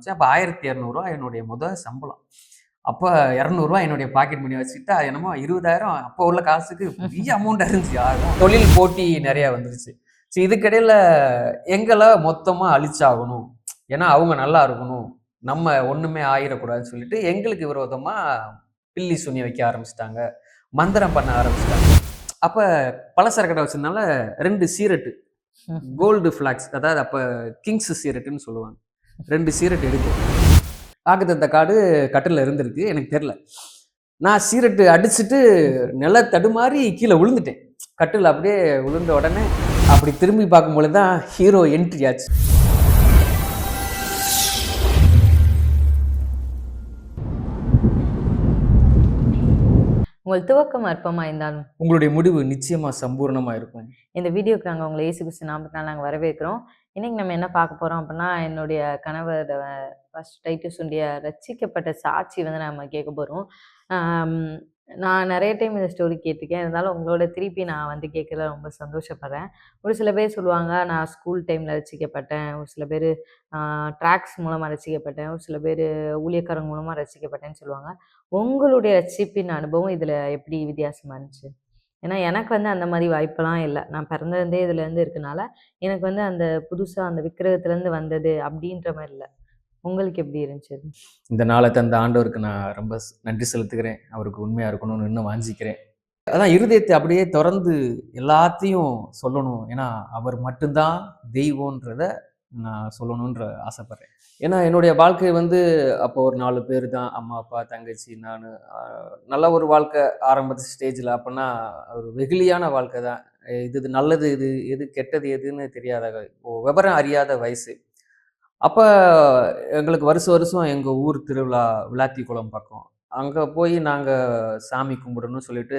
ஆரம்பித்தேன் அப்போ ஆயிரத்தி இரநூறுவா என்னுடைய முதல் சம்பளம். அப்போ இரநூறுவா என்னுடைய பாக்கெட் மணி வச்சுட்டு அது என்னமோ இருபதாயிரம் அப்போ உள்ள காசுக்கு பெரிய அமௌண்ட் இருந்துச்சு. ஆகும் தொழில் போட்டி நிறையா வந்துருச்சு. சரி இதுக்கிடையில் எங்களை மொத்தமாக அழிச்சாகணும். ஏன்னா அவங்க நல்லா இருக்கணும். நம்ம ஒன்றுமே ஆயிடக்கூடாதுன்னு சொல்லிட்டு எங்களுக்கு விரோதமாக பில்லி சுனி வைக்க ஆரம்பிச்சிட்டாங்க. மந்திரம் பண்ண ஆரம்பிச்சிட்டாங்க. அப்போ பலசரக்கடை வச்சதுனால ரெண்டு சீரட்டு கோல்டு ஃப்ளாக்ஸ் அதாவது அப்போ கிங்ஸ் சீரட்டுன்னு சொல்லுவாங்க. ரெண்டு சீரட் எடுத்து ஆக்குத்தந்த காடு கட்டில் இருந்திருக்கு எனக்கு தெரில நான் சீரட்டு அடிச்சுட்டு நில தடுமாறி கீழே விழுந்துட்டேன். கட்டில் அப்படியே விழுந்த உடனே அப்படி திரும்பி பார்க்கும்பொழுது தான் ஹீரோ என்ட்ரி ஆச்சு. உங்கள் துவக்கம் அற்பமாக இருந்தாலும் உங்களுடைய முடிவு நிச்சயமா சம்பூர்ணமா இருக்கும் இந்த வீடியோக்கு நாங்கள் உங்களை இயேசு கிறிஸ்து நாமத்தினால் நாங்கள் வரவேற்கிறோம். இன்னைக்கு நம்ம என்ன பார்க்க போகிறோம் அப்படின்னா என்னுடைய கணவர் ஃபர்ஸ்ட் டைட்டிஸுடைய ரசிக்கப்பட்ட சாட்சி வந்து நம்ம கேட்க போகிறோம் நான் நிறைய டைம் இந்த ஸ்டோரி கேட்டிருக்கேன். இருந்தாலும் உங்களோட திருப்பி நான் வந்து கேட்கல ரொம்ப சந்தோஷப்படுறேன். ஒரு சில பேர் சொல்லுவாங்க நான் ஸ்கூல் டைமில் ரசிக்கப்பட்டேன். ஒரு சில பேர் ட்ராக்ஸ் மூலமாக ரசிக்கப்பட்டேன். ஒரு சில பேர் ஊழியக்காரங்க மூலமாக ரசிக்கப்பட்டேன்னு சொல்லுவாங்க. உங்களுடைய ரசிப்பின் அனுபவம் இதில் எப்படி வித்தியாசமாக இருந்துச்சு? ஏன்னா எனக்கு வந்து அந்த மாதிரி வாய்ப்பெல்லாம் இல்லை. நான் பிறந்ததே இதுலேருந்து இருக்கனால எனக்கு வந்து அந்த புதுசாக அந்த விக்கிரகத்துலேருந்து வந்தது அப்படின்ற மாதிரி இல்லை. உங்களுக்கு எப்படி இருந்துச்சு? இந்த நாளை தந்த ஆண்டவருக்கு நான் ரொம்ப நன்றி செலுத்துகிறேன். அவருக்கு உண்மையாக இருக்கணும்னு இன்னும் வாஞ்சிக்கிறேன். அதான் இருதயத்தை அப்படியே திறந்து எல்லாத்தையும் சொல்லணும். ஏன்னா அவர் மட்டும்தான் தெய்வம்ன்றத நான் சொல்லணுன்ற ஆசைப்படுறேன். ஏன்னா என்னுடைய வாழ்க்கை வந்து அப்போ ஒரு நாலு பேர் தான் அம்மா அப்பா தங்கச்சி நான் நல்ல ஒரு வாழ்க்கை ஆரம்பத்து ஸ்டேஜில் அப்போனா ஒரு வெகுளியான வாழ்க்கை தான். இது இது நல்லது இது எது கெட்டது எதுன்னு தெரியாத விவரம் அறியாத வயசு. அப்போ எங்களுக்கு வருஷம் வருஷம் எங்கள் ஊர் திருவிழா விளாத்தி குளம் பக்கம். அங்கே போய் நாங்கள் சாமி கும்பிடணும்னு சொல்லிட்டு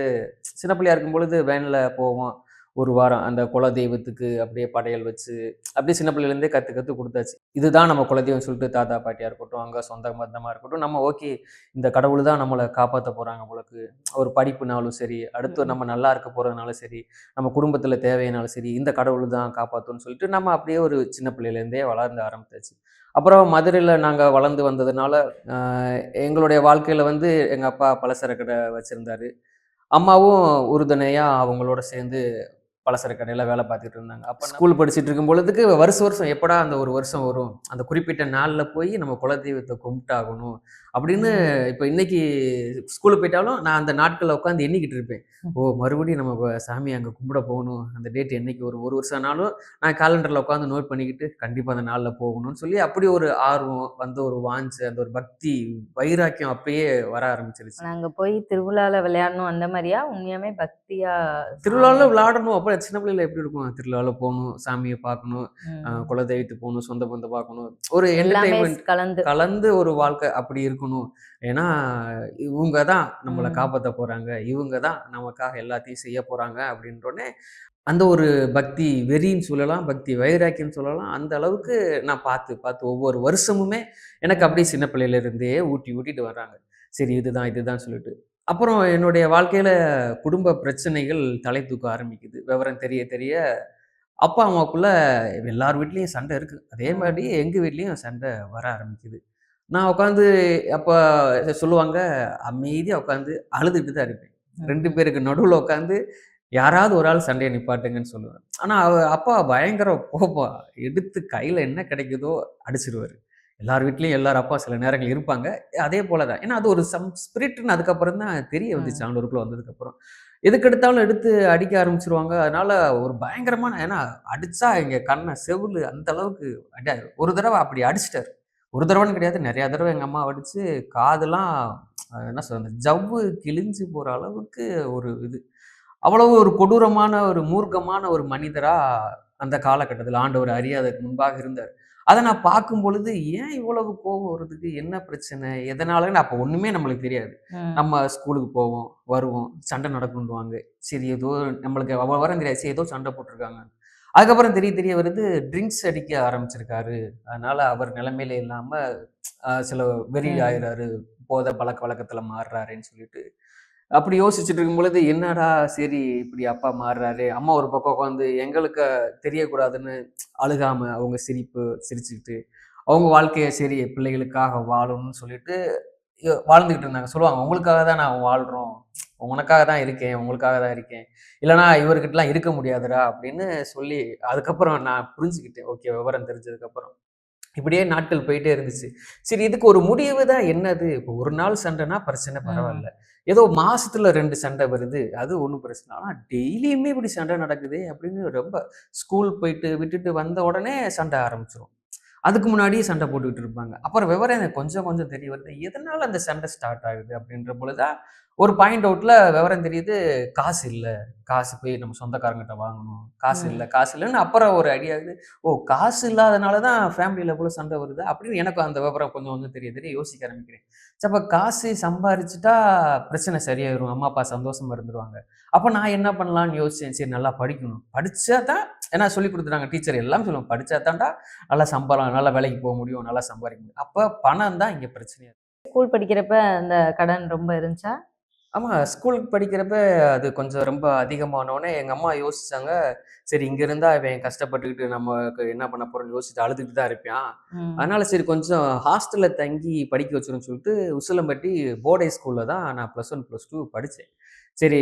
சின்ன பிள்ளையா இருக்கும் பொழுது வேனில் போவோம். ஒரு வாரம் அந்த குல தெய்வத்துக்கு அப்படியே படையல் வச்சு அப்படியே சின்ன பிள்ளையிலேருந்தே கற்று கற்று கொடுத்தாச்சு. இதுதான் நம்ம குலதெய்வம் சொல்லிட்டு தாத்தா பாட்டியாக இருக்கட்டும் அங்கே சொந்த பந்தமாக இருக்கட்டும் நம்ம ஓகே இந்த கடவுள் தான் நம்மளை காப்பாற்ற போகிறாங்க போலக்கு ஒரு படிப்புனாலும் சரி அடுத்து நம்ம நல்லா இருக்க போகிறதுனாலும் சரி நம்ம குடும்பத்தில் தேவையானாலும் சரி இந்த கடவுள் தான் காப்பாற்றும்னு சொல்லிட்டு நம்ம அப்படியே ஒரு சின்ன பிள்ளையிலேருந்தே வளர்ந்து ஆரம்பித்தாச்சு அப்புறம் மதுரையில் நாங்கள் வளர்ந்து வந்ததுனால எங்களுடைய வாழ்க்கையில் வந்து எங்கள் அப்பா பலசர கடை வச்சுருந்தாரு. அம்மாவும் உறுதுணையாக அவங்களோட சேர்ந்து பலசர கடையில் வேலை பார்த்துட்டு இருந்தாங்க. அப்போ ஸ்கூல் படிச்சுட்டு இருக்கும் பொழுதுக்கு வருஷம் வருஷம் எப்படா அந்த ஒரு வருஷம் வரும்? அந்த குறிப்பிட்ட நாளில் போய் நம்ம குலதெய்வத்தை கும்பிட்டாகணும். அப்படின்னு இப்போ இன்னைக்கு ஸ்கூலுக்கு போயிட்டாலும் நான் அந்த நாட்களில் உட்காந்து எண்ணிக்கிட்டு இருப்பேன். ஓ மறுபடியும் நம்ம சாமி அங்கே கும்பிட போகணும். அந்த டேட் என்னைக்கு ஒரு ஒரு வருஷம் ஆனாலும் நான் காலண்டரில் உட்காந்து நோட் பண்ணிக்கிட்டு கண்டிப்பாக அந்த நாளில் போகணும்னு சொல்லி அப்படி ஒரு ஆர்வம் வந்து ஒரு வாஞ்சு அந்த ஒரு பக்தி வைராக்கியம் அப்பயே வர ஆரம்பிச்சிருச்சு. நாங்க போய் திருவிழால விளையாடணும் அந்த மாதிரியா? உண்மையாமே பக்தியா திருவிழாவில் விளையாடணும். அப்போ சின்ன பிள்ளைல எப்படி இருக்கும்? திருவிழாவில் போகணும் சாமியை பார்க்கணும் குலதெய்வத்துக்கு போகணும் சொந்த பந்தம் பார்க்கணும். ஒரு என்டர்டைன்மெண்ட் கலந்து. கலந்து ஒரு வாழ்க்கை அப்படி இருக்கணும். ஏன்னா இவங்க தான் நம்மளை. காப்பாற்ற போறாங்க. இவங்க தான் நமக்காக எல்லாத்தையும் செய்ய போறாங்க அப்படின்றோடனே அந்த ஒரு பக்தி வெறின்னு சொல்லலாம் பக்தி வைராக்கியம் சொல்லலாம் அந்த அளவுக்கு நான் பார்த்து பார்த்து ஒவ்வொரு வருஷமுமே எனக்கு அப்படியே சின்ன பிள்ளையில இருந்தே ஊட்டி ஊட்டிட்டு வர்றாங்க. சரி இதுதான் இதுதான் சொல்லிட்டு. அப்புறம் என்னுடைய வாழ்க்கையில குடும்ப பிரச்சனைகள் தலை தூக்க ஆரம்பிக்குது. விவரம் தெரிய தெரிய அப்பா அம்மாக்குள்ள எல்லார் வீட்லேயும் சண்டை இருக்கு. அதே மாதிரி எங்க வீட்லேயும் சண்டை வர ஆரம்பிக்குது. நான் உட்காந்து அப்போ சொல்லுவாங்க அமைதியாக உட்காந்து அழுதுகிட்டு தான் இருப்பேன். ரெண்டு பேருக்கு நடுவில் உட்காந்து யாராவது ஒரு ஆள் சண்டையை நிப்பாட்டுங்கன்னு சொல்லுவேன். ஆனால் அவ அப்பா பயங்கர கோபம். எடுத்து கையில் என்ன கிடைக்குதோ அடிச்சிருவாரு. எல்லார் வீட்லேயும் எல்லார் அப்பா சில நேரங்கள் இருப்பாங்க. அதே போல தான் ஏன்னா அது ஒரு சம் ஸ்பிரிட்னு அதுக்கப்புறம் தான் தெரிய வந்துச்சு ஆண்டோருக்குள்ள வந்ததுக்கப்புறம். எதுக்கு எடுத்தாலும் எடுத்து அடிக்க ஆரம்பிச்சிருவாங்க. அதனால ஒரு பயங்கரமான ஏன்னா அடிச்சா எங்க கண்ணை செவுளு அந்த அளவுக்கு அடி ஒரு தடவை அப்படி அடிச்சிட்டாரு. ஒரு தடவைன்னு கிடையாது நிறைய தடவை எங்க அம்மா அடிச்சு காதெல்லாம் என்ன சொல்றது ஜவ்வு கிழிஞ்சு போற அளவுக்கு ஒரு இது அவ்வளவு ஒரு கொடூரமான ஒரு மூர்க்கமான ஒரு மனிதரா அந்த காலகட்டத்தில் ஆண்டவர் அறியாததுக்கு முன்பாக இருந்தார் அதை நான் பார்க்கும் பொழுது ஏன் இவ்வளவு கோபம் வருதுக்கு என்ன பிரச்சனை எதனாலன்னு அப்போ ஒண்ணுமே நம்மளுக்கு தெரியாது. நம்ம ஸ்கூலுக்கு போவோம் வருவோம் சண்டை நடக்குன்னுவாங்க சரி ஏதோ நம்மளுக்கு அவ்வளோ வரம் தெரியாது சரி ஏதோ சண்டை போட்டிருக்காங்க அதுக்கப்புறம் தெரிய தெரிய வருது ட்ரிங்க்ஸ் அடிக்க ஆரம்பிச்சிருக்காரு. அதனால அவர் நிலைமையில இல்லாம சில வெறி. ஆயிடுறாரு போதை பழக்க வழக்கத்துல மாறுறாருன்னு சொல்லிட்டு. அப்படி யோசிச்சுட்டு இருக்கும் பொழுது என்னடா சரி இப்படி அப்பா மாறுறாரு அம்மா ஒரு பக்கம் உட்காந்து எங்களுக்கு தெரியக்கூடாதுன்னு அழுகாம அவங்க சிரிப்பு சிரிச்சுக்கிட்டு அவங்க வாழ்க்கையை சரி பிள்ளைகளுக்காக வாழணும்னு சொல்லிட்டு வாழ்ந்துகிட்டு இருந்தாங்க. சொல்லுவாங்க உங்களுக்காக தான் நான் வாழ்றோம் உனக்காக தான் இருக்கேன் உங்களுக்காக தான் இருக்கேன். இல்லைனா இவர்கிட்டலாம் இருக்க முடியாதுடா அப்படின்னு சொல்லி அதுக்கப்புறம் நான் புரிஞ்சுக்கிட்டேன். ஓகே விவரம் தெரிஞ்சதுக்கப்புறம். இப்படியே நாட்கள் போயிட்டே இருந்துச்சு. சரி இதுக்கு ஒரு முடிவு தான் என்னது? இப்போ ஒரு நாள் சண்டைனா பிரச்சனை பரவாயில்ல. ஏதோ மாசத்துல ரெண்டு சண்டை வருது. அது ஒன்றும் பிரச்சனை ஆனால் டெய்லியுமே இப்படி சண்டை நடக்குது அப்படின்னு ரொம்ப ஸ்கூல் போயிட்டு விட்டுட்டு வந்த உடனே சண்டை ஆரம்பிச்சிரும். அதுக்கு முன்னாடியே சண்டை போட்டுக்கிட்டு இருப்பாங்க. அப்புறம் விவரம் எனக்கு கொஞ்சம் கொஞ்சம் தெரிய வருது. எதனால அந்த சண்டை ஸ்டார்ட் ஆகுது அப்படின்ற பொழுதுதான் ஒரு பாயிண்ட் அவுட்ல விவரம் தெரியுது காசு இல்லை. காசு போய் நம்ம சொந்தக்காரங்கிட்ட வாங்கணும். காசு. இல்லை காசு இல்லைன்னு அப்புறம் ஒரு ஐடியா ஆகுது. ஓ காசு இல்லாதனால தான் ஃபேமிலியில் போல சண்டை வருது அப்படின்னு எனக்கு அந்த விவரம் கொஞ்சம் கொஞ்சம் தெரிய தெரிய யோசிக்க ஆரம்பிக்கிறேன். அப்ப காசு சம்பாரிச்சுட்டா பிரச்சனை சரியாயிரும். அம்மா அப்பா சந்தோஷமா இருந்துருவாங்க. அப்போ நான் என்ன பண்ணலாம்னு யோசிச்சேன். சரி நல்லா படிக்கணும். படிச்சா தான் ஏன்னா சொல்லி கொடுத்துட்டாங்க டீச்சர் எல்லாம் சொல்லுவாங்க. படிச்சா தான்டா நல்லா சம்பளம் நல்லா வேலைக்கு போக முடியும் நல்லா சம்பாதிக்க முடியும். அப்போ பணம் தான் இங்கே பிரச்சனையாக ஸ்கூல் படிக்கிறப்ப அந்த கடன் ரொம்ப இருந்துச்சா? ஆமாம் ஸ்கூலுக்கு படிக்கிறப்ப அது கொஞ்சம் ரொம்ப அதிகமானோடனே எங்கள் அம்மா யோசிச்சாங்க. சரி இங்கே இருந்தால் இவன் கஷ்டப்பட்டுக்கிட்டு நமக்கு என்ன பண்ண போகிறோம்னு யோசிச்சுட்டு அழுதுகிட்டு தான் இருப்பான். அதனால சரி கொஞ்சம் ஹாஸ்டலில் தங்கி படிக்க வச்சிருன்னு சொல்லிட்டு உசிலம்பட்டி போர்டை ஸ்கூலில் தான் நான் ப்ளஸ் ஒன் ப்ளஸ் டூ படித்தேன் சரி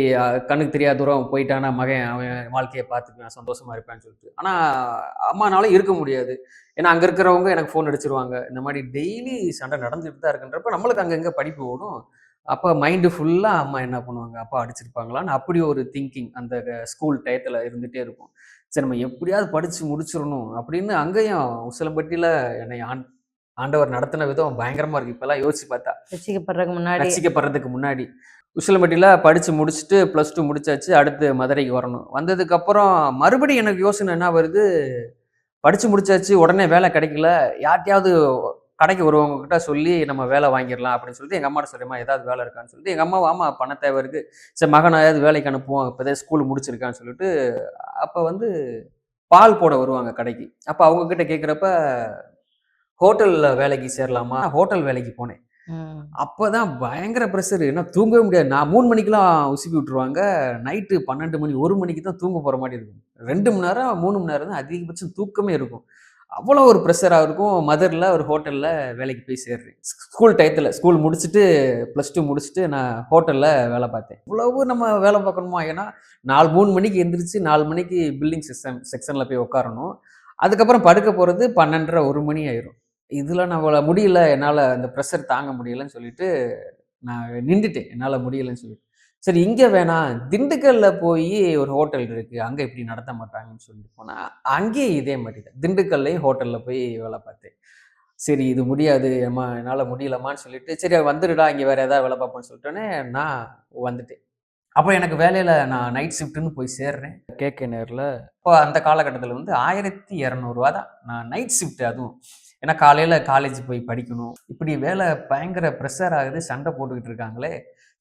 கண்ணுக்கு தெரியாத தூரம் போயிட்டானா மகன் அவன் வாழ்க்கையை பார்த்துக்குவேன் சந்தோஷமா இருப்பான்னு சொல்லிட்டு. ஆனால் அம்மானால இருக்க முடியாது. ஏன்னா அங்கே இருக்கிறவங்க எனக்கு ஃபோன் அடிச்சிருவாங்க. இந்த மாதிரி டெய்லி சண்டை நடந்துட்டு தான் இருக்குன்றப்ப நம்மளுக்கு அங்கங்கே படிப்பு ஓடும். அப்போ மைண்டு ஃபுல்லாக அம்மா என்ன பண்ணுவாங்க? அப்பா அடிச்சிருப்பாங்களான்னு அப்படி ஒரு திங்கிங் அந்த ஸ்கூல் டயத்தில் இருந்துகிட்டே இருக்கும். சரி நம்ம எப்படியாவது படித்து முடிச்சிடணும் அப்படின்னு அங்கேயும் உசிலம்பட்டியில் என்னை ஆண் ஆண்டவர் நடத்தின விதம் பயங்கரமாக இருக்குது இப்போல்லாம் யோசிச்சு பார்த்தா. ரசிக்கப்படுறதுக்கு முன்னாடி. ரசிக்கப்படுறதுக்கு முன்னாடி. உசிலம்பட்டியில் படித்து முடிச்சுட்டு ப்ளஸ் டூ முடிச்சாச்சு அடுத்து மதுரைக்கு வரணும். வந்ததுக்கப்புறம் மறுபடியும் எனக்கு யோசனை என்ன வருது? படித்து முடிச்சாச்சு உடனே வேலை கிடைக்கல. யார்ட்டையாவது கடைக்கு வருவவங்க கிட்ட சொல்லி நம்ம வேலை வாங்கிடலாம் அப்படின்னு சொல்லிட்டு எங்கள் அம்மாட்ட சொல்லியம்மா ஏதாவது வேலை இருக்கான்னு சொல்லிட்டு. எங்கள் அம்மா ஆமா பண தேவை இருக்கு. சரி மகனாவது வேலைக்கு அனுப்புவோம். இப்போதே ஸ்கூல் முடிச்சிருக்கான்னு சொல்லிட்டு அப்போ வந்து பால் போட வருவாங்க கடைக்கு. அப்போ அவங்க கிட்ட கேட்குறப்ப ஹோட்டலில் வேலைக்கு சேரலாமா? ஹோட்டல் வேலைக்கு போனேன். அப்பதான் பயங்கர ப்ரெஷர் ஏன்னா தூங்கவே முடியாது. நான் மூணு மணிக்கெல்லாம் உசுப்பி விட்டுருவாங்க. நைட்டு பன்னெண்டு மணி ஒரு மணிக்கு தான் தூங்க போகிற மாதிரி இருக்கும். ரெண்டு மணி நேரம் மூணு மணி நேரம் தான் அதிகபட்சம் தூக்கமே இருக்கும். அவ்வளோ ஒரு ப்ரெஷராக இருக்கும். மதுரில் ஒரு ஹோட்டலில் வேலைக்கு போய் சேர்றேன். ஸ்கூல் டயத்தில் ஸ்கூல் முடிச்சுட்டு ப்ளஸ் டூ முடிச்சுட்டு நான் ஹோட்டலில் வேலை பார்த்தேன். இவ்வளவு நம்ம வேலை பார்க்கணுமா? ஏன்னா நாலு மூணு மணிக்கு எந்திரிச்சு நாலு மணிக்கு பில்டிங் செக்ஷன் செக்ஷனில் போய் உட்காரணும். அதுக்கப்புறம் படுக்க போகிறது பன்னெண்டரை ஒரு மணி ஆயிரும். இதில் நான் முடியல என்னால் அந்த ப்ரெஷர் தாங்க முடியலன்னு சொல்லிட்டு நான் நின்றுட்டேன். என்னால் முடியலன்னு சொல்லிட்டு. சரி இங்கே வேணாம் திண்டுக்கல்ல போய் ஒரு ஹோட்டல் இருக்குது அங்கே இப்படி நடத்த மாட்டாங்கன்னு சொல்லிட்டு போனால் அங்கேயும் இதே மாதிரி தான் திண்டுக்கல்லையும் ஹோட்டலில் போய் வேலை பார்த்தேன். சரி இது முடியாது. அம்மா என்னால் முடியலம்மான்னு சொல்லிட்டு சரி வந்துடுடா இங்கே வேறு ஏதாவது வேலை பார்ப்போம்னு சொல்லிட்டோன்னே நான் வந்துட்டேன். அப்போ எனக்கு வேலையில் நான் நைட் ஷிஃப்ட்டுன்னு போய் சேர்றேன். கேகே நேரில். இப்போ அந்த காலகட்டத்தில் வந்து ஆயிரத்தி இரநூறுவா தான். நான் நைட் ஷிஃப்ட் அதுவும். ஏன்னா காலையில் காலேஜ் போய் படிக்கணும். இப்படி வேலை பயங்கர ப்ரெஷர் ஆகுது. சண்டை போட்டுக்கிட்டு இருக்காங்களே.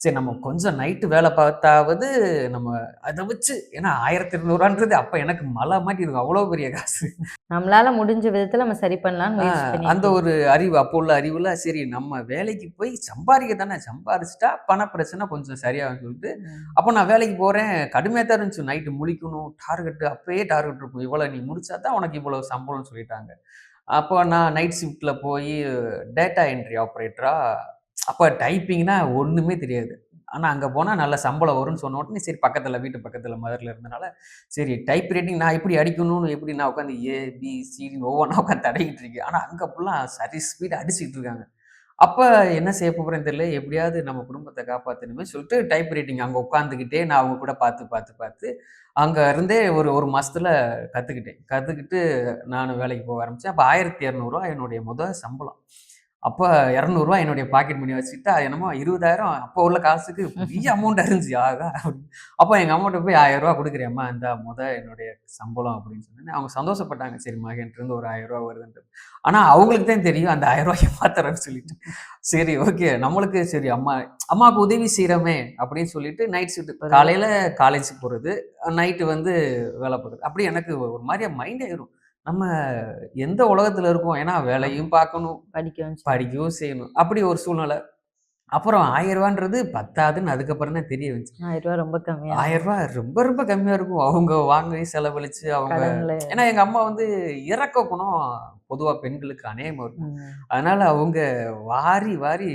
சரி நம்ம கொஞ்சம் நைட்டு வேலை பார்த்தாவது நம்ம அதை வச்சு ஏன்னா ஆயிரத்தி இருநூறுவான்றது அப்போ எனக்கு மலை மாட்டி இருக்கும் அவ்வளோ பெரிய காசு. நம்மளால முடிஞ்ச விதத்துல நம்ம சரி பண்ணலாம்னு முயற்சி ஆஹ் பண்ணி அந்த ஒரு அறிவு அப்போ உள்ள அறிவுல சரி நம்ம வேலைக்கு போய் சம்பாதிக்க தானே சம்பாரிச்சிட்டா பண பிரச்சனை கொஞ்சம் சரியாகும் சொல்லிட்டு அப்போ நான் வேலைக்கு போறேன் கடுமையாக தான் இருந்துச்சு நைட்டு முழிக்கணும் டார்கெட் அப்பயே டார்கெட் இருக்கும் இவ்வளோ நீ முடிச்சா தான் உனக்கு இவ்வளோ சம்பளம்னு சொல்லிட்டாங்க. அப்போ நான் நைட் ஷிஃப்ட்டில் போய் டேட்டா என்ட்ரி ஆப்ரேட்டரா அப்போ டைப்பிங்னா ஒன்றுமே தெரியாது. ஆனால் அங்கே போனால் நல்ல சம்பளம் வரும்னு சொன்ன உடனே சரி பக்கத்தில் வீட்டு பக்கத்தில் மதுரில் இருந்தனால சரி டைப் ரைட்டிங் நான் எப்படி அடிக்கணும்னு எப்படி நான் உட்காந்து ஏ பி ஒவ்வொன்றா உட்காந்து தடவிக்கிட்டு இருக்கேன். ஆனால் அங்கே ஃபுல்லாக சரி ஸ்பீடு அடிச்சுக்கிட்டு இருக்காங்க. அப்போ என்ன செய்ய போகிறேன்னு தெரியல. எப்படியாவது நம்ம குடும்பத்தை காப்பாற்றணுமே சொல்லிட்டு டைப் ரைட்டிங் அங்கே உட்காந்துக்கிட்டே நான் அவங்க கூட பார்த்து பார்த்து பார்த்து அங்கே இருந்தே ஒரு ஒரு மாதத்தில் கற்றுக்கிட்டேன் கற்றுக்கிட்டு நான் வேலைக்கு போக ஆரம்பித்தேன் அப்போ ஆயிரத்தி இரநூறுவா என்னுடைய முதல் சம்பளம். அப்போ இரநூறுவா என்னுடைய பாக்கெட் மணி வச்சுக்கிட்டு அது என்னமோ இருபதாயிரம் அப்போ உள்ள காசுக்கு பெரிய அமௌண்ட் இருந்துச்சு. ஆகா. அப்போ எங்கள் அம்மாட்ட போய் ஆயிரம் ரூபா கொடுக்குறேம்மா இந்த முத என்னுடைய சம்பளம் அப்படின்னு சொன்னேன் அவங்க சந்தோஷப்பட்டாங்க. சரி மகன்ட்டு ஒரு ஆயிரம் ரூபா வருதுன்ட்டு. ஆனால் அவங்களுக்கு தான் தெரியும் அந்த ஆயிரம் ரூபாய் மாத்திரன்னு சொல்லிட்டு. சரி ஓகே நம்மளுக்கு சரி அம்மா அம்மாவுக்கு உதவி செய்கிறோமே அப்படின்னு சொல்லிட்டு நைட் ஷிஃப்ட் காலையில் காலேஜுக்கு போகிறது நைட்டு வந்து வேலை பார்க்குறது. அப்படி எனக்கு ஒரு மாதிரியாக மைண்ட் ஆயிரும். நம்ம எந்த உலகத்தில் இருக்கோம்? ஏன்னா வேலையும் பார்க்கணும். படிக்க வச்சு. படிக்கவும் செய்யணும். அப்படி ஒரு சூழ்நிலை. அப்புறம் ஆயிரம் ரூபான்றது பத்தாதுன்னு அதுக்கப்புறம் தான் தெரிய வந்துச்சு ஆயிரம் ரூபாய் ரொம்ப கம்மியா. ஆயிரம் ரூபாய் ரொம்ப ரொம்ப கம்மியா இருக்கும். அவங்க வாங்கி செலவழிச்சு அவங்க ஏன்னா எங்க அம்மா வந்து இறக்க குணம் பொதுவா பெண்களுக்கு அநேகமா இருக்கும். அதனால அவங்க வாரி வாரி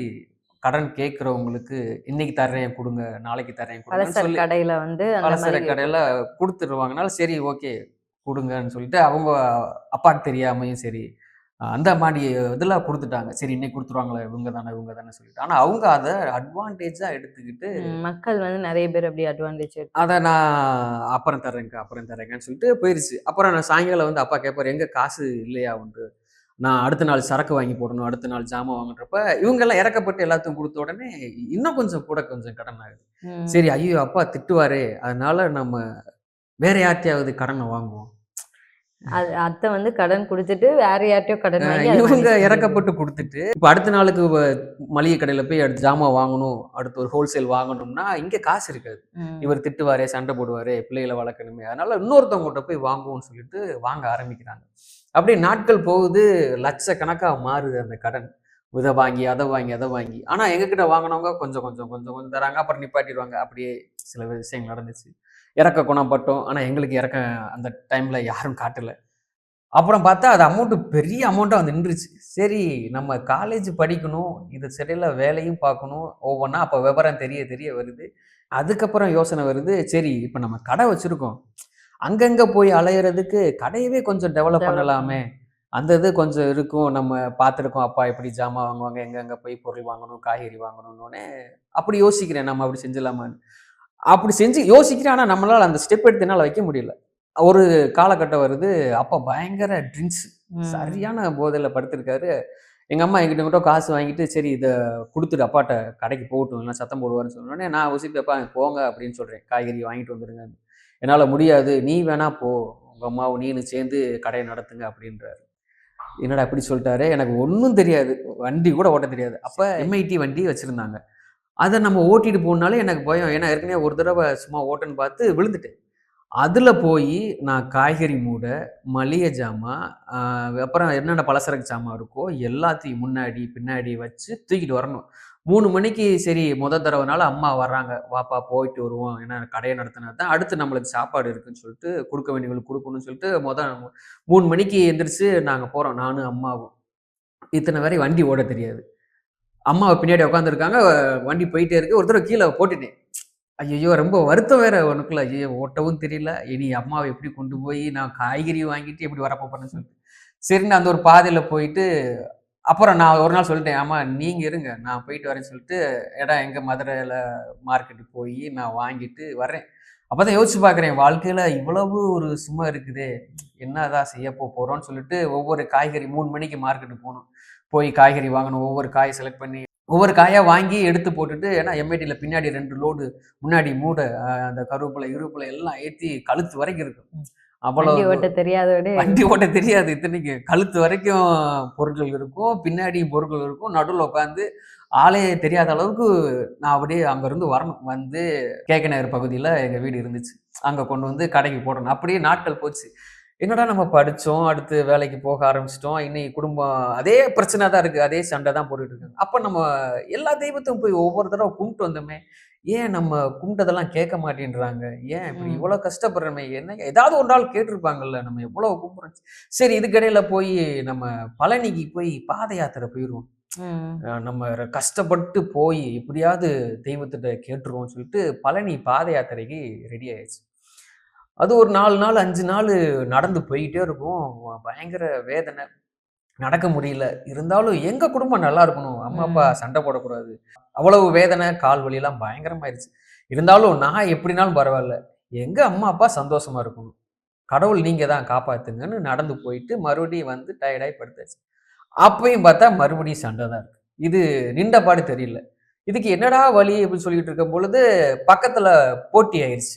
கடன் கேட்குறவங்களுக்கு இன்னைக்கு தர்றேன் கொடுங்க நாளைக்கு தர்றேன் சொல்லி கடையில வந்து பலசர கடையில கொடுத்துருவாங்கனால சரி ஓகே. கொடுங்கன்னு சொல்லிட்டு அவங்க அப்பாவுக்கு தெரியாமையும் சரி அந்த மாதிரி இதெல்லாம் கொடுத்துட்டாங்க. சரி இன்னைக்கு கொடுத்துருவாங்களே இவங்க தானே இவங்க தானே சொல்லிட்டு. ஆனா அவங்க அதை அட்வான்டேஜா எடுத்துக்கிட்டு மக்கள் வந்து நிறைய பேர் அப்படி அட்வான்டேஜ் அதை நான் அப்புறம் தர்றேங்க அப்புறம் தர்றேங்கன்னு சொல்லிட்டு போயிருச்சு. அப்புறம் நான் சாயங்காலம் வந்து அப்பா கேட்பாரு எங்க காசு இல்லையா உண்டு? நான் அடுத்த நாள் சரக்கு வாங்கி போடணும் அடுத்த நாள் ஜாமான் வாங்குறப்ப இவங்க எல்லாம் இறக்கப்பட்டு எல்லாத்தையும் கொடுத்த உடனே இன்னும் கொஞ்சம் கூட கொஞ்சம் கடன் ஆகுது. சரி ஐயோ அப்பா திட்டுவாரே அதனால நம்ம வேற யார்ட்டையாவது கடனை வாங்குவோம். அது அத்தை வந்து கடன் கொடுத்துட்டு வேற யார்ட்டையோ கடன் வாங்கி இவங்க வாங்கி இறக்கப்பட்டு கொடுத்துட்டு இப்போ அடுத்த நாளுக்கு மளிகை கடையில போய் அடுத்து ஜாமான் வாங்கணும் அடுத்து ஒரு ஹோல்சேல் வாங்கணும்னா இங்க காசு இருக்காது. இவர் திட்டுவாரே சண்டை போடுவாரே பிள்ளைகளை வளர்க்கணுமே அதனால இன்னொருத்தவங்ககிட்ட போய் வாங்குவோம்னு சொல்லிட்டு வாங்க ஆரம்பிக்கிறாங்க. அப்படியே நாட்கள் போகுது லட்சக்கணக்காக மாறுது அந்த கடன். இதை வாங்கி அதை வாங்கி அதை வாங்கி. ஆனால் எங்ககிட்ட வாங்கினவங்க கொஞ்சம் கொஞ்சம் கொஞ்சம் கொஞ்சம் தராங்க அப்புறம் நிப்பாட்டிடுவாங்க. அப்படியே சில விஷயங்கள் நடந்துச்சு. இறக்க குணப்பட்டோம். ஆனால் எங்களுக்கு இறக்க அந்த டைமில் யாரும் காட்டல. அப்புறம் பார்த்தா அது அமௌண்ட்டு பெரிய அமௌண்ட்டாக வந்து நின்றுச்சு. சரி நம்ம காலேஜ் படிக்கணும். இது சரியில்ல வேலையும் பார்க்கணும். ஒவ்வொன்றா அப்போ விவரம் தெரிய தெரிய வருது. அதுக்கப்புறம் யோசனை வருது. சரி இப்போ நம்ம கடை வச்சுருக்கோம். அங்கங்கே போய் அலையிறதுக்கு கடையவே கொஞ்சம் டெவலப் பண்ணலாமே. அந்த இது கொஞ்சம் இருக்கும். நம்ம பார்த்துருக்கோம் அப்பா எப்படி ஜாமான் வாங்குவாங்க எங்கெங்கே போய் பொருள் வாங்கணும் காய்கறி வாங்கணும்னு. அப்படி யோசிக்கிறேன். நம்ம அப்படி செஞ்சிடலாமான்னு அப்படி செஞ்சு யோசிக்கிறேன் ஆனால் நம்மளால் அந்த ஸ்டெப் எடுத்து என்னால் வைக்க முடியல. ஒரு காலகட்டம் வருது அப்பா பயங்கர ட்ரிங்க்ஸ். சரியான போதையில் படுத்திருக்காரு. எங்கள் அம்மா எங்கிட்ட மட்டும் காசு வாங்கிட்டு சரி இதை கொடுத்துட்டு அப்பாட்ட கடைக்கு போகட்டும் இல்லைன்னா சத்தம் போடுவாருன்னு சொன்னோடனே நான் யோசிப்பேன் அப்பா போங்க அப்படின்னு சொல்கிறேன் காய்கறி வாங்கிட்டு வந்துருங்க என்னால் முடியாது நீ வேணா போ உங்கள் அம்மாவும் நீனு சேர்ந்து கடையை நடத்துங்க அப்படின்றாரு. என்னடா இப்படி சொல்லிட்டாரு? எனக்கு ஒன்றும் தெரியாது. வண்டி கூட ஓட்ட தெரியாது. அப்போ எம்ஐடி வண்டி வச்சுருந்தாங்க. அதை நம்ம ஓட்டிட்டு போனாலே எனக்கு பயம். ஏன்னா ஏற்கனவே ஒரு தடவை சும்மா ஓட்டுன்னு பார்த்து விழுந்துட்டேன். அதில் போய் நான் காய்கறி மூடை மளிகை ஜாமான் அப்புறம் என்னென்ன பலசரக்கு ஜாமான் இருக்கோ எல்லாத்தையும் முன்னாடி பின்னாடி வச்சு தூக்கிட்டு வரணும். மூணு மணிக்கு சரி முத தடவைனால அம்மா வர்றாங்க. வாப்பா போயிட்டு வருவோம். ஏன்னா கடையை நடத்தினா தான். அடுத்து நம்மளுக்கு சாப்பாடு இருக்குன்னு சொல்லிட்டு கொடுக்க வேண்டியவங்களுக்கு கொடுக்கணும்னு சொல்லிட்டு முத மூணு மணிக்கு எந்திரிச்சு நாங்கள் போகிறோம் நானும் அம்மாவும். இத்தனை வரை வண்டி ஓட தெரியாது. அம்மாவை பின்னாடி உட்காந்துருக்காங்க வண்டி போயிட்டே இருக்கு. ஒருத்தர் கீழே போட்டுட்டேன். ஐயோ ரொம்ப வருத்தம் வேற உனக்குள்ள. ஐயோ ஓட்டவும் தெரியல. இனி அம்மாவை எப்படி கொண்டு போய் நான் காய்கறி வாங்கிட்டு எப்படி வரப்போ போறேன்னு சொல்லிட்டு. சரின்னு அந்த ஒரு பாதையில் போயிட்டு அப்புறம் நான் ஒரு நாள் சொல்லிட்டேன் அம்மா நீங்கள் இருங்க. நான் போயிட்டு வரேன்னு சொல்லிட்டு இடம் எங்கள் மதுரையில் மார்க்கெட்டு போய் நான் வாங்கிட்டு வரேன் அப்போ தான் யோசிச்சு பார்க்குறேன் வாழ்க்கையில் இவ்வளவு ஒரு சும்மா இருக்குது. என்னதான் செய்ய போ போறோம்னு சொல்லிட்டு ஒவ்வொரு காய்கறி மூணு மணிக்கு மார்க்கெட்டு போகணும். போய் காய்கறி வாங்கணும் ஒவ்வொரு காய் செலக்ட் பண்ணி ஒவ்வொரு காயா வாங்கி எடுத்து போட்டுட்டு ஏன்னா எம்ஐடியில் பின்னாடி ரெண்டு லோடு முன்னாடி மூடை அந்த கருவேப்பிலை இருவேப்பிலை எல்லாம் ஏற்றி கழுத்து வரைக்கும் இருக்கும். அவ்வளோ வண்டி ஓட்ட தெரியாதோட வண்டி ஓட்ட தெரியாது இத்தனைக்கு. கழுத்து வரைக்கும் பொருட்கள் இருக்கும் பின்னாடி பொருட்கள் இருக்கும் நடுவில் உட்காந்து ஆளே தெரியாத அளவுக்கு நான் அப்படியே அங்கேருந்து வரணும். வந்து கேக்க நகர் பகுதியில் எங்கள் வீடு இருந்துச்சு. அங்கே கொண்டு வந்து கடைக்கு போடணும். அப்படியே நாட்கள் போச்சு. என்னடா நம்ம படித்தோம் அடுத்து வேலைக்கு போக ஆரம்பிச்சிட்டோம் இன்னைக்கு குடும்பம் அதே பிரச்சனை தான் இருக்குது அதே சண்டை தான் போட்டுட்டு இருக்கு அப்போ நம்ம எல்லா தெய்வத்தையும் போய் ஒவ்வொரு தடவை கும்பிட்டு வந்தோமே ஏன் நம்ம கும்பிட்டதெல்லாம் கேட்க மாட்டேன்றாங்க? ஏன் இப்படி. இவ்வளோ கஷ்டப்படுறோமே? என்ன ஏதாவது ஒரு நாள் கேட்டிருப்பாங்கல்ல நம்ம எவ்வளோ கும்பிட்றோம். சரி இதுக்கிடையில போய் நம்ம பழனிக்கு போய் பாத யாத்திரை போயிடுவோம் நம்ம கஷ்டப்பட்டு போய் எப்படியாவது தெய்வத்திட்ட கேட்டுருவோம்னு சொல்லிட்டு பழனி பாத யாத்திரைக்கு ரெடி ஆயிடுச்சு. அது ஒரு நாலு நாள் அஞ்சு நாள் நடந்து போயிட்டே இருக்கும். பயங்கர வேதனை. நடக்க முடியல. இருந்தாலும் எங்க குடும்பம் நல்லா இருக்கணும். அம்மா அப்பா. சண்டை போடக்கூடாது. அவ்வளவு வேதனை கால் வலியெல்லாம் பயங்கரமாயிருச்சு. இருந்தாலும் நான் எப்படினாலும் பரவாயில்ல. எங்க அம்மா அப்பா சந்தோஷமா இருக்கணும். கடவுள் நீங்க தான் காப்பாத்துங்கன்னு நடந்து போயிட்டு மறுபடியும் வந்து டயர்டாகி படுத்தாச்சு. அப்பயும் பார்த்தா மறுபடியும் சண்டை தான் இருக்கு. இது நின்ற பாடு தெரியல. இதுக்கு என்னடா வழி அப்படின்னு சொல்லிட்டு இருக்கும் பொழுது பக்கத்துல போட்டி ஆயிடுச்சு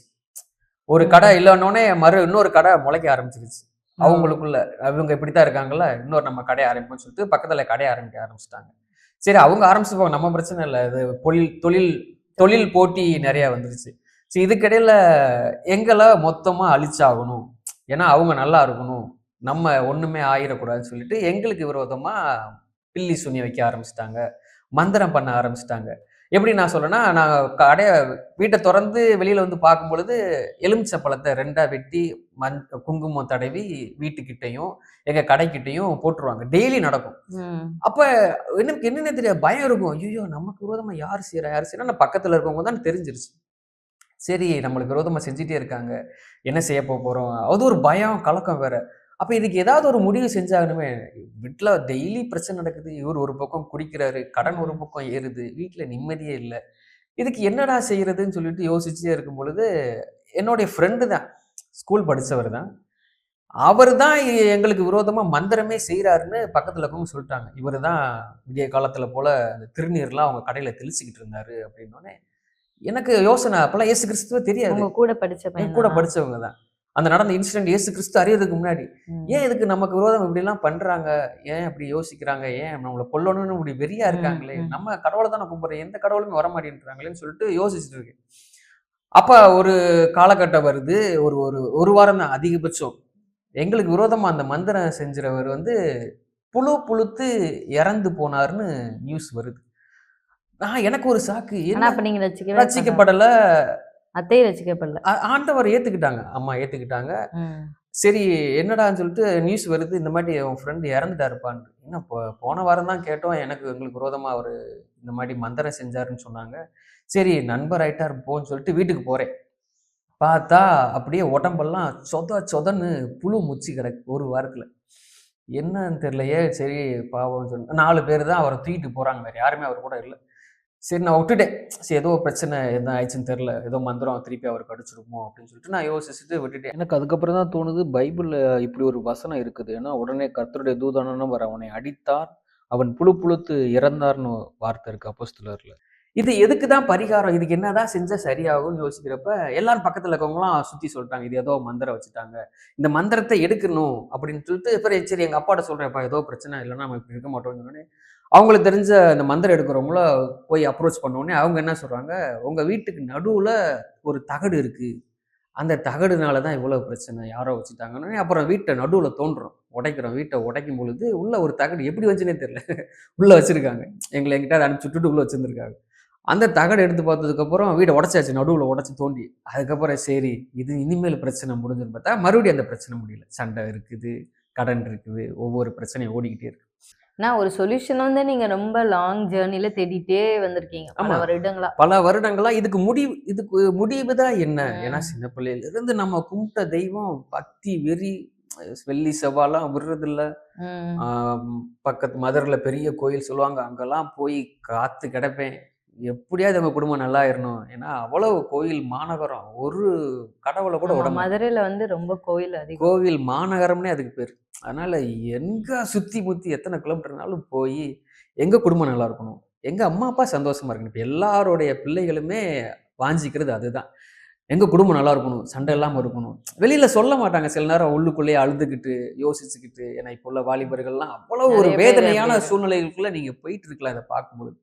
ஒரு கடை இல்லைன்னொடனே மறு இன்னொரு கடை முளைக்க ஆரம்பிச்சிருச்சு. அவங்களுக்குள்ள அவங்க இப்படித்தான் இருக்காங்கல்ல இன்னொரு நம்ம கடையை ஆரம்பிப்போம்னு சொல்லிட்டு பக்கத்துல கடையை ஆரம்பிக்க ஆரம்பிச்சிட்டாங்க. சரி அவங்க ஆரம்பிச்சுப்பாங்க நம்ம பிரச்சனை இல்லை இது தொழில் தொழில் தொழில் போட்டி நிறைய வந்துருச்சு. சரி இதுக்கிடையில எங்களை மொத்தமா அழிச்சாகணும். ஏன்னா அவங்க நல்லா இருக்கணும். நம்ம ஒண்ணுமே ஆயிடக்கூடாதுன்னு சொல்லிட்டு எங்களுக்கு விரோதமா பில்லி சுனி வைக்க ஆரம்பிச்சிட்டாங்க. மந்திரம் பண்ண ஆரம்பிச்சிட்டாங்க. எப்படி நான் சொல்றேன்னா நான் கடைய வீட்டை திறந்து வெளியில வந்து பார்க்கும் பொழுது எலுமிச்சை பழத்தை ரெண்டா வெட்டி மண் குங்குமம் தடவி வீட்டுக்கிட்டையும் எங்க கடைக்கிட்டையும் போட்டுருவாங்க. டெய்லி நடக்கும். அப்ப எனக்கு என்னன்னே தெரியாது? பயம் இருக்கும். ஐயோ நமக்கு விரோதமா யார் செய்யறா யார் செய்யறா நான் பக்கத்துல இருக்கவங்க தான் தெரிஞ்சிருச்சு. சரி நம்மளுக்கு விரோதமா செஞ்சுட்டே இருக்காங்க. என்ன செய்ய போறோம். அது ஒரு பயம் கலக்கம் வேற. அப்ப இதுக்கு ஏதாவது ஒரு முடிவு செஞ்சாகணுமே? வீட்டுல டெய்லி பிரச்சனை நடக்குது. இவர் ஒரு பக்கம் குடிக்கிறாரு கடன் ஒரு பக்கம் ஏறுது வீட்டுல நிம்மதியே இல்லை. இதுக்கு என்னடா செய்யறதுன்னு சொல்லிட்டு யோசிச்சே இருக்கும் பொழுது என்னுடைய ஃப்ரெண்டு தான் ஸ்கூல் படிச்சவர் தான். அவர் தான் எங்களுக்கு விரோதமா மந்திரமே செய்றாருன்னு பக்கத்துல இருக்கவங்க சொல்லிட்டாங்க. இவர் தான் விடிய காலத்துல போல அந்த திருநீர்லாம் அவங்க கடையில தெளிச்சுக்கிட்டு இருந்தாரு அப்படின்னோடனே எனக்கு யோசனை அப்பெல்லாம் இயேசு கிறிஸ்துவ தெரியாது. கூட பையன் கூட தானா? படிச்சவங்க தான். அந்த நடந்த இன்சிடென்ட் இயேசு கிறிஸ்து அறியறதுக்கு முன்னாடி. ஏன் இதுக்கு நமக்கு விரோதம் இப்படி எல்லாம் பண்றாங்க? ஏன் இப்படி யோசிக்கிறாங்க? ஏன் நம்மளை கொல்லணும்னு இப்படி வெறியா இருக்காங்களே. நம்ம கடவுளை தானே கும்பிடுறோம். எந்த கடவுளுமே வர மாட்டேன்றாங்களேன்னு சொல்லிட்டு யோசிச்சுட்டு இருக்கேன். அப்ப ஒரு காலகட்டம் வருது. ஒரு ஒரு ஒரு வாரம் தான் அதிகபட்சம். எங்களுக்கு விரோதமா அந்த மந்திரம் செஞ்சவர் வந்து புழு புழுத்து இறந்து போனாருன்னு நியூஸ் வருது. நான் எனக்கு ஒரு சாக்கு. ரசிக்கப்படல. அத்தையை ரசிக்கப்படல. ஆண்டவர் ஏத்துக்கிட்டாங்க. அம்மா ஏத்துக்கிட்டாங்க. ம். சரி என்னடான்னு சொல்லிட்டு நியூஸ் வருது இந்த மாதிரி உன் ஃப்ரெண்டு இறந்துட்டாருப்பான்னு. என்ன போ போன வாரம் தான் கேட்டோம் எனக்கு எங்களுக்கு விரோதமா அவர் இந்த மாதிரி மந்திரம் செஞ்சாருன்னு சொன்னாங்க. சரி நண்பர் ஆயிட்டார் போன்னு சொல்லிட்டு வீட்டுக்கு போறேன். பார்த்தா அப்படியே உடம்பெல்லாம் சொத சொதன்னு புழு முச்சி கிடக்கு ஒரு வாரத்துல. என்னன்னு தெரியலையே சரி பாவம்னு சொல்லி நாலு பேர் தான் அவரை தூக்கிட்டு போறாங்க வேற யாருமே அவர் கூட இல்லை. சரி நான் விட்டுட்டேன். சரி ஏதோ பிரச்சனை என்ன ஆயிடுச்சுன்னு தெரில ஏதோ மந்திரம் திருப்பி அவருக்கு அடிச்சிருக்குமோ அப்படின்னு சொல்லிட்டு நான் யோசிச்சுட்டு விட்டுட்டேன். எனக்கு அதுக்கப்புறம் தான் தோணுது பைபிள்ல இப்படி ஒரு வசனம் இருக்குது. ஏன்னா உடனே கர்த்தருடைய தூதானவர் அவனை அடித்தார். அவன் புழு புழுத்து இறந்தார்னு வார்த்தை இருக்கு அப்போஸ்தலர்ல. இது எதுக்கு தான் பரிகாரம்? இதுக்கு என்னதான் செஞ்சா சரியாகும்னு யோசிக்கிறப்ப எல்லாரும் பக்கத்துல இருக்கவங்களாம் சுத்தி சொல்லிட்டாங்க இது ஏதோ மந்திரம் வச்சுட்டாங்க. இந்த மந்திரத்தை எடுக்கணும் அப்படின்னு சொல்லிட்டு அப்புறம் சரி எங்க அப்பாட்ட சொல்றேன்ப்பா ஏதோ பிரச்சனை இல்லைன்னா நம்ம இப்படி இருக்க மாட்டோம்னு அவங்களுக்கு தெரிஞ்ச இந்த மந்திரம் எடுக்கிறவங்கள போய் அப்ரோச் பண்ணோடனே அவங்க என்ன சொல்கிறாங்க உங்கள் வீட்டுக்கு நடுவில் ஒரு தகடு இருக்குது அந்த தகடுனால தான் இவ்வளோ பிரச்சனை. யாரோ வச்சுட்டாங்கன்னு. அப்புறம் வீட்டை நடுவில் தோன்றோம் உடைக்கிறோம். வீட்டை உடைக்கும் பொழுது உள்ள ஒரு தகடு எப்படி வச்சுனே தெரியல. உள்ளே வச்சிருக்காங்க. எங்களை எங்கிட்ட அதை அனுப்பிச்சு விட்டுட்டு உள்ளே வச்சிருந்துருக்காங்க. அந்த தகடு எடுத்து பார்த்ததுக்கப்புறம் வீடை உடச்சாச்சு. நடுவில் உடச்சி தோண்டி. அதுக்கப்புறம் சரி இது இனிமேல் பிரச்சனை முடிஞ்சுன்னு பார்த்தா மறுபடியும் அந்த பிரச்சனை முடியல. சண்டை இருக்குது கடன் இருக்குது ஒவ்வொரு பிரச்சனையும் ஓடிக்கிட்டே இருக்குது நான் ஒரு சொல்யூஷன் வந்து நீங்க ரொம்ப லாங் ஜேர்னில தேடிட்டே வந்திருக்கீங்க. பல. வருடங்களா? பல வருடங்களா? இதுக்கு முடிவு இதுக்கு முடிவு தான் என்ன. ஏன்னா சின்ன பிள்ளையில இருந்து நம்ம கும்பிட்ட தெய்வம் பக்தி வெறி வெள்ளி செவ்வாலாம் விடுறதில்ல. பக்கத்து மதுரில் பெரிய கோயில் சொல்லுவாங்க அங்கெல்லாம் போய் காத்து கிடப்பேன். எப்படியாவது எங்க குடும்பம் நல்லா இருக்கணும் ஏன்னா அவ்வளவு கோயில் மாநகரம் ஒரு கடவுளை கூட விட மதுரையில வந்து ரொம்ப கோயில் அதிகம். கோவில் மாநகரம்னே அதுக்கு பேர். அதனால எங்க சுத்தி முத்தி எத்தனை கிலோமீட்டர்னாலும் போய் எங்க குடும்பம் நல்லா இருக்கணும்? எங்க அம்மா அப்பா சந்தோஷமா இருக்கணும். இப்ப எல்லாருடைய பிள்ளைகளுமே வாஞ்சிக்கிறது அதுதான். எங்க குடும்பம் நல்லா இருக்கணும் சண்டை இல்லாம இருக்கணும். வெளியில சொல்ல மாட்டாங்க. சில நேரம் உள்ளுக்குள்ளேயே அழுதுகிட்டு யோசிச்சுக்கிட்டு ஏன்னா இப்போ உள்ள வாலிபர்கள்லாம் அவ்வளவு ஒரு வேதனையான சூழ்நிலைகளுக்குள்ள நீங்க போயிட்டு இருக்கலாம் இதை பார்க்கும்போது.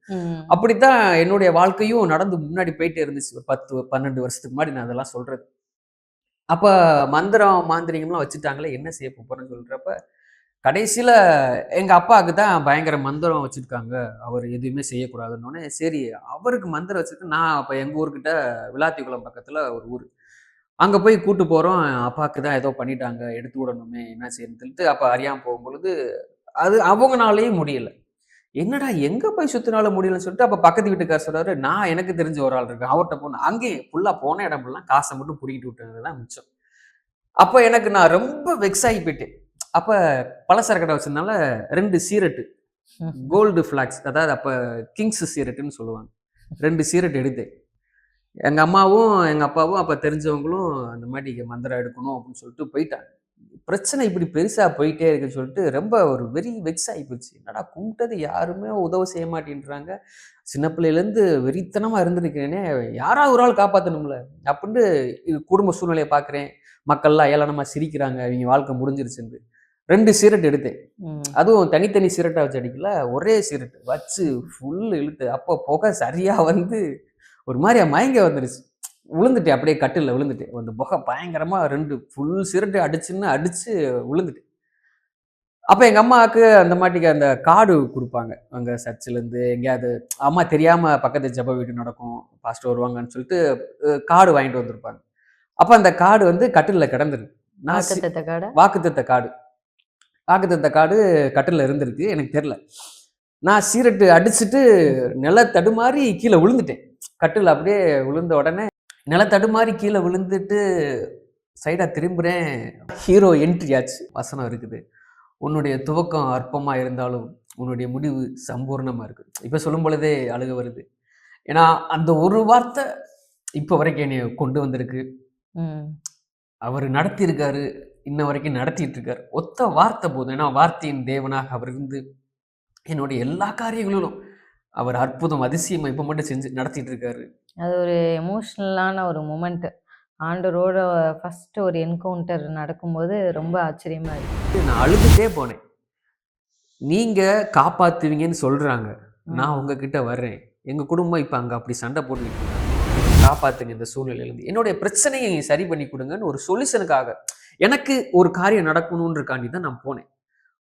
அப்படித்தான் என்னுடைய வாழ்க்கையும் நடந்து முன்னாடி போயிட்டே இருந்துச்சு. ஒரு பத்து பன்னெண்டு வருஷத்துக்கு முன்னாடி நான் அதெல்லாம் சொல்றது. அப்ப மந்திரம் மாந்திரிகம்லாம் வச்சுட்டாங்களே என்ன செய்ய போறேன்னு சொல்றப்ப கடைசியில் எங்கள் அப்பாவுக்கு தான் பயங்கர மந்திரம் வச்சுருக்காங்க. அவர் எதுவுமே செய்யக்கூடாதுன்னொடனே சரி அவருக்கு மந்திரம் வச்சிருக்கு நான் அப்போ எங்கள் ஊர்கிட்ட விளாத்திக்குளம் பக்கத்தில் ஒரு ஊர். அங்கே போய் கூட்டு போகிறோம் அப்பாவுக்கு தான் ஏதோ பண்ணிட்டாங்க எடுத்து விடணுமே என்ன செய்யணும்னு சொல்லிட்டு அப்போ அறியாமல் போகும்பொழுது அது அவங்கனாலேயும் முடியலை. என்னடா எங்கே போய் சுற்றினாலும் முடியலன்னு சொல்லிட்டு அப்போ பக்கத்து வீட்டுக்கார் சொல்கிறாரு நான் எனக்கு தெரிஞ்ச ஒரு ஆள் இருக்கு அவர்கிட்ட போன அங்கேயே ஃபுல்லாக போன இடம் காசை மட்டும் பிடிக்கிட்டு விட்டது தான் மிச்சம். அப்போ எனக்கு நான் ரொம்ப வெக்ஸ் ஆகி போயிட்டேன். அப்ப பலசர கடை வச்சதுனால ரெண்டு சீரட்டு கோல்டு ஃபிளாக்ஸ் அதாவது அப்ப கிங்ஸ் சீரட்டுன்னு சொல்லுவாங்க. ரெண்டு சீரட் எடுத்தேன். எங்க அம்மாவும் எங்க அப்பாவும் அப்ப தெரிஞ்சவங்களும் அந்த மாதிரி மந்திரம் எடுக்கணும் அப்படின்னு சொல்லிட்டு போயிட்டாங்க. பிரச்சனை இப்படி பெருசா போயிட்டே இருக்குன்னு சொல்லிட்டு ரொம்ப ஒரு வெரி வெக்ஸ் ஆகி போச்சு. என்னடா கும்பிட்டது? யாருமே உதவி செய்ய மாட்டேன்றாங்க. சின்ன பிள்ளையிலேருந்து வெறித்தனமா இருந்திருக்கிறேனே. யாராவது ஒரு ஆள் காப்பாற்றணும்ல அப்படின்ட்டு இது குடும்ப சூழ்நிலையை பார்க்குறேன் மக்கள்லாம் ஏளனமா சிரிக்கிறாங்க. இவங்க வாழ்க்கை முடிஞ்சிருச்சுன்னு ரெண்டு சீரட் எடுத்தேன். அதுவும் தனித்தனி சீரட்டா வச்சு அடிக்கல ஒரே சீரட் வச்சு ஃபுல் இழுத்து. அப்போ புகை சரியா வந்து ஒரு மாதிரியா மயங்க வந்துருச்சு. விழுந்துட்டேன் அப்படியே கட்டில் விழுந்துட்டேன் அந்த புகை பயங்கரமா ரெண்டு ஃபுல் சீரட்டு அடிச்சுன்னு அடிச்சு விழுந்துட்டேன் அப்போ எங்கள் அம்மாவுக்கு அந்த மாட்டிக்கு அந்த கார்டு கொடுப்பாங்க. அங்கே சர்ச்சிலேருந்து எங்கேயாவது அம்மா தெரியாமல் பக்கத்து ஜெப வீடு நடக்கும் பாஸ்டர் வருவாங்கன்னு சொல்லிட்டு கார்டு வாங்கிட்டு வந்திருப்பாங்க. அப்போ அந்த கார்டு வந்து கட்டிலில் கிடந்திருக்கு நான் வாக்குத்தத்த காடை வாக்குத்தத்த காடு கட்டில் இருந்திருக்கு. எனக்கு தெரில நான் சீரட்டு அடிச்சுட்டு நில தடுமாறி கீழே விழுந்துட்டேன். கட்டில் அப்படியே விழுந்த உடனே நில தடுமாறி கீழே விழுந்துட்டு சைடாக திரும்புகிறேன் ஹீரோ என்ட்ரி ஆச்சு. வசனம் இருக்குது. உன்னுடைய துவக்கம் அற்பமாக இருந்தாலும் உன்னுடைய முடிவு சம்பூர்ணமாக இருக்குது இப்போ சொல்லும் பொழுதே அழுக வருது. ஏன்னா அந்த ஒரு வார்த்தை இப்போ வரைக்கும் என்னை கொண்டு வந்திருக்கு. அவர் நடத்தியிருக்காரு. இன்ன வரைக்கும் நடத்திட்டு இருக்காரு ஒத்த வார்த்தை போதும். ஏன்னா வார்த்தையின் தேவனாக அவர் இருந்து என்னுடைய எல்லா காரியங்களிலும் அவர் அற்புதம் அதிசயம் இப்போ மட்டும் செஞ்சு நடத்திட்டு இருக்காரு அது ஒரு எமோஷ்னலான ஒரு மூமெண்ட் ஆண்டரோட ஃபர்ஸ்ட் ஒரு என்கவுண்டர் நடக்கும்போது ரொம்ப ஆச்சரியமா இருக்கு. நான் அழுதுட்டே போனேன். நீங்க காப்பாத்துவீங்கன்னு சொல்றாங்க. நான் உங்ககிட்ட வர்றேன். எங்க குடும்பம் இப்போ அங்க அப்படி சண்டை போட்டுக்கிட்டு இருக்காங்க. காப்பாத்துங்க இந்த சூழ்நிலையிலேருந்து. என்னுடைய பிரச்சனையை சரி பண்ணி கொடுங்கன்னு ஒரு சொல்யூஷனுக்காக எனக்கு ஒரு காரியம் நடக்கணுன்றக்காண்டி தான் நான் போனேன்.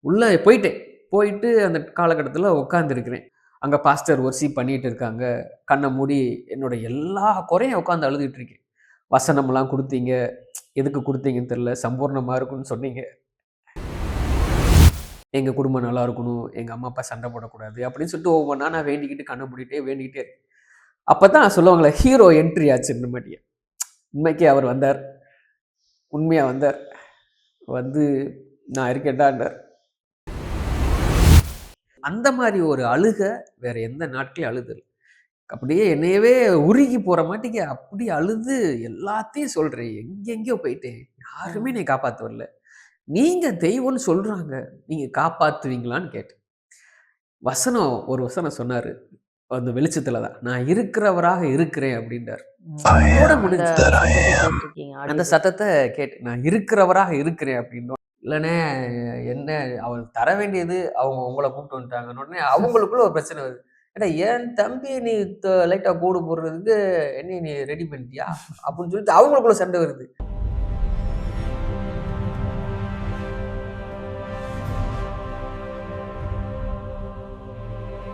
உள்ளே போயிட்டேன். போயிட்டு அந்த காலகட்டத்தில் உட்காந்துருக்கிறேன் அங்கே பாஸ்டர் ஒர்சி பண்ணிட்டு இருக்காங்க. கண்ணை மூடி என்னோட எல்லா குறையும் உட்காந்து அழுதுகிட்டு இருக்கேன். வசனம்லாம் கொடுத்தீங்க. எதுக்கு கொடுத்தீங்கன்னு தெரில சம்பூர்ணமாக இருக்கும்னு சொன்னீங்க. எங்கள் குடும்பம் நல்லா இருக்கணும். எங்கள் அம்மா அப்பா சண்டை போடக்கூடாது அப்படின்னு சொல்லிட்டு ஒவ்வொன்றா நான் வேண்டிக்கிட்டு கண்ணை மூடிட்டே வேண்டிக்கிட்டே அப்போ தான் சொல்லுவாங்களே ஹீரோ என்ட்ரி ஆச்சு மாட்டிய உண்மைக்கே அவர் வந்தார். உண்மையாக வந்தார். வந்து நான் இருக்கேன்டாண்டார் அந்த மாதிரி ஒரு அழுக வேற எந்த நாட்டிலையும் அழுதல். அப்படியே என்னையவே உருகி போற மாட்டிக்கு அப்படி அழுது எல்லாத்தையும் சொல்றேன். எங்கெங்கேயோ போயிட்டேன். யாருமே என்னை காப்பாத்த வரல. நீங்க தெய்வம்னு சொல்றாங்க. நீங்க காப்பாத்துவீங்களான்னு கேட்டேன். வசனம் ஒரு வசனம் சொன்னாரு. அந்த வெளிச்சத்தில் தான் நான் இருக்கிறவராக இருக்கிறேன் அப்படின்றார். அந்த சத்தத்தை கேட்டு நான் இருக்கிறவராக இருக்கிறேன் அப்படின்னோம் இல்லைண்ணே என்ன அவள் தர வேண்டியது அவங்க உங்களை கூப்பிட்டு வந்துட்டாங்கன்னு உடனே அவங்களுக்குள்ள ஒரு பிரச்சனை வருது. ஏன்னா என் தம்பி நீ லைட்டாக கூடு போடுறதுக்கு என்ன நீ ரெடி பண்ணிட்டியா? அப்படின்னு சொல்லிட்டு அவங்களுக்குள்ள சண்டை வருது.